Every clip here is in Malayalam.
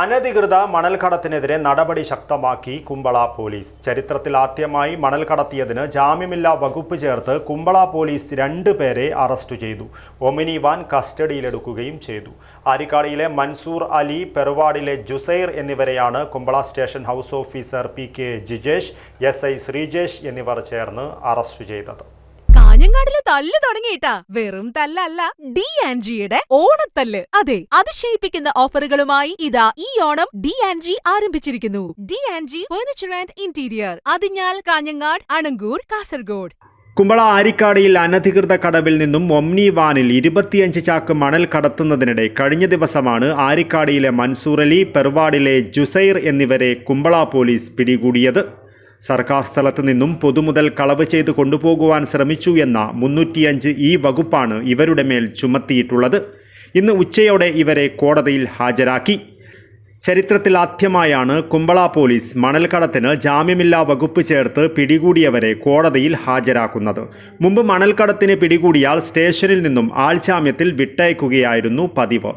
അനധികൃത മണൽക്കടത്തിനെതിരെ നടപടി ശക്തമാക്കി കുമ്പള പോലീസ്. ചരിത്രത്തിൽ ആദ്യമായി മണൽ കടത്തിയതിന് ജാമ്യമില്ലാ വകുപ്പ് ചേർത്ത് കുമ്പള പോലീസ് രണ്ട് പേരെ അറസ്റ്റ് ചെയ്തു. ഒമിനി വാൻ കസ്റ്റഡിയിലെടുക്കുകയും ചെയ്തു. ആരിക്കാടിയിലെ മൻസൂർ അലി പെറുവാടിലെ ജുസൈർ എന്നിവരെയാണ് Kumbla station house officer P K Jijesh S I Sreejesh എന്നിവർ ചേർന്ന് അറസ്റ്റ് ചെയ്തത്. കാഞ്ഞങ്ങാടിൽ തല്ല് തുടങ്ങിയിട്ടാ. വെറും തല്ലല്ല. ഡി ആൻഡ് ജിയുടെ ഓണത്തല്ല്. അതെ അതിശയിപ്പിക്കുന്ന ഓഫറുകളുമായി ഇതാ ഈ ഓണം ഡി ആൻഡ് ജി ആരംഭിച്ചിരിക്കുന്നു. D and G furniture and interior. Athinhal Kanhangad Anangoor Kasaragod. Kumbla ആരിക്കാടിയിൽ അനധികൃത കടവിൽ നിന്നും ഒമ്നി വാനിൽ ഇരുപത്തിയഞ്ച് ചാക്ക് മണൽ കടത്തുന്നതിനിടെ കഴിഞ്ഞ ദിവസമാണ് ആരിക്കാടിയിലെ മൻസൂർ അലി പെർവാഡിലെ ജുസൈർ എന്നിവരെ കുമ്പള പോലീസ് പിടികൂടിയത്. സർക്കാർ സ്ഥലത്ത് നിന്നും പൊതുമുതൽ കളവ് ചെയ്ത് കൊണ്ടുപോകുവാൻ ശ്രമിച്ചു എന്ന മുന്നൂറ്റിയഞ്ച് ഈ വകുപ്പാണ് ഇവരുടെ മേൽ ചുമത്തിയിട്ടുള്ളത്. ഇന്ന് ഉച്ചയോടെ ഇവരെ കോടതിയിൽ ഹാജരാക്കി. ചരിത്രത്തിൽ ആദ്യമായാണ് കുമ്പള പോലീസ് മണൽക്കടത്തിന് ജാമ്യമില്ലാ വകുപ്പ് ചേർത്ത് പിടികൂടിയവരെ കോടതിയിൽ ഹാജരാക്കുന്നത്. മുമ്പ് മണൽക്കടത്തിന് പിടികൂടിയാൽ സ്റ്റേഷനിൽ നിന്നും ആൾജാമ്യത്തിൽ വിട്ടയക്കുകയായിരുന്നു പതിവ്.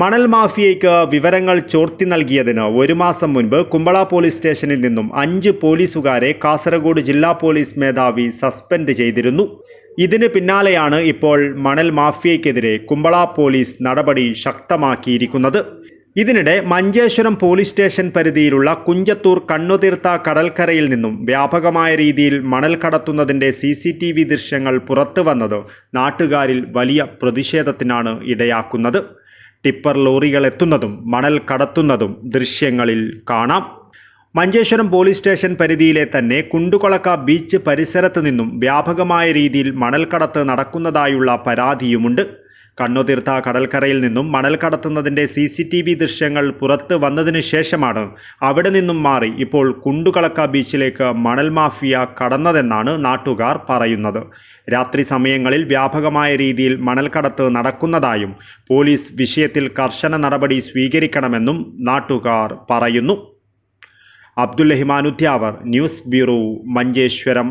മണൽ മാഫിയയ്ക്ക് വിവരങ്ങൾ ചോർത്തി നൽകിയതിന് ഒരു മാസം മുൻപ് കുമ്പള പോലീസ് സ്റ്റേഷനിൽ നിന്നും അഞ്ച് പോലീസുകാരെ കാസർഗോഡ് ജില്ലാ പോലീസ് മേധാവി സസ്പെൻഡ് ചെയ്തിരുന്നു. ഇതിന് പിന്നാലെയാണ് ഇപ്പോൾ മണൽ മാഫിയയ്ക്കെതിരെ കുമ്പള പോലീസ് നടപടി ശക്തമാക്കിയിരിക്കുന്നത്. ഇതിനിടെ മഞ്ചേശ്വരം പോലീസ് സ്റ്റേഷൻ പരിധിയിലുള്ള കുഞ്ചത്തൂർ കണ്ണുതീർത്ത കടൽക്കരയിൽ നിന്നും വ്യാപകമായ രീതിയിൽ മണൽ കടത്തുന്നതിന്റെ സി സി ടി വി ദൃശ്യങ്ങൾ പുറത്തു വന്നത് നാട്ടുകാരിൽ വലിയ പ്രതിഷേധത്തിനാണ് ഇടയാക്കുന്നത്. ടിപ്പർ ലോറികൾ എത്തുന്നതും മണൽ കടത്തുന്നതും ദൃശ്യങ്ങളിൽ കാണാം. മഞ്ചേശ്വരം പോലീസ് സ്റ്റേഷൻ പരിധിയിലെ തന്നെ കുണ്ടുകൊളക്ക ബീച്ച് പരിസരത്ത് നിന്നും വ്യാപകമായ രീതിയിൽ മണൽ മണൽക്കടത്ത് നടക്കുന്നതായുള്ള പരാതിയുമുണ്ട്. കണ്ണുതീർത്ത കടൽക്കരയിൽ നിന്നും മണൽ കടത്തുന്നതിന്റെ സി സി ടി വി ദൃശ്യങ്ങൾ പുറത്ത് വന്നതിന് ശേഷമാണ് അവിടെ നിന്നും മാറി ഇപ്പോൾ കുണ്ടുകളക്ക ബീച്ചിലേക്ക് മണൽ മാഫിയ കടന്നതെന്നാണ് നാട്ടുകാർ പറയുന്നത്. രാത്രി സമയങ്ങളിൽ വ്യാപകമായ രീതിയിൽ മണൽ മണൽക്കടത്ത് നടക്കുന്നതായും പോലീസ് വിഷയത്തിൽ കർശന നടപടി സ്വീകരിക്കണമെന്നും നാട്ടുകാർ പറയുന്നു. Abdul Rahiman Udyavar news bureau Manjeshwaram.